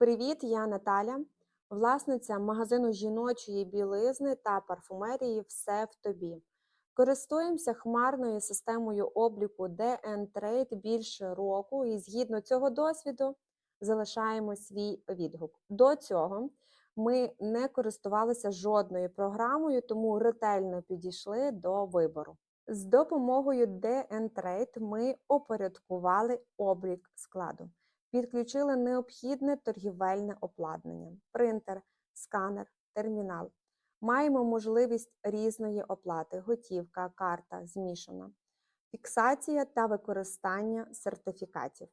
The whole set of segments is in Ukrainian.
Привіт, я Наталя, власниця магазину жіночої білизни та парфумерії Все в тобі. Користуємося хмарною системою обліку DN Trade більше року, і згідно цього досвіду залишаємо свій відгук. До цього ми не користувалися жодною програмою, тому ретельно підійшли до вибору. З допомогою DN Trade ми опорядкували облік складу підключили необхідне торгівельне обладнання, принтер, сканер, термінал. Маємо можливість різної оплати, готівка, карта змішана, фіксація та використання сертифікатів,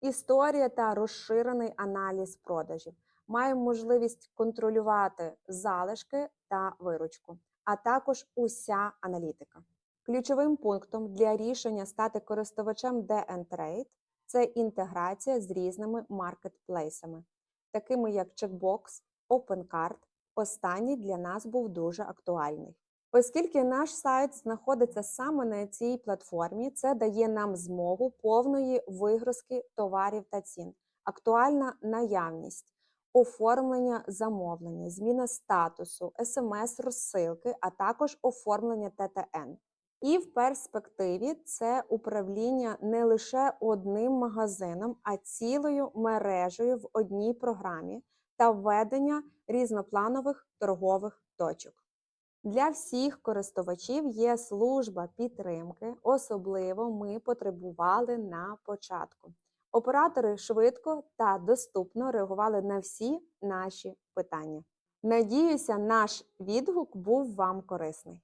історія та розширений аналіз продажів. Маємо можливість контролювати залишки та виручку, а також уся аналітика. Ключовим пунктом для рішення стати користувачем DN Trade це інтеграція з різними маркетплейсами, такими як Checkbox, OpenCart. Останній для нас був дуже актуальний. Оскільки наш сайт знаходиться саме на цій платформі, це дає нам змогу повної вигрузки товарів та цін, актуальна наявність, оформлення замовлення, зміна статусу, смс-розсилки, а також оформлення ТТН. І в перспективі це управління не лише одним магазином, а цілою мережею в одній програмі та введення різнопланових торгових точок. Для всіх користувачів є служба підтримки, особливо ми потребували на початку. Оператори швидко та доступно реагували на всі наші питання. Надіюся, наш відгук був вам корисний.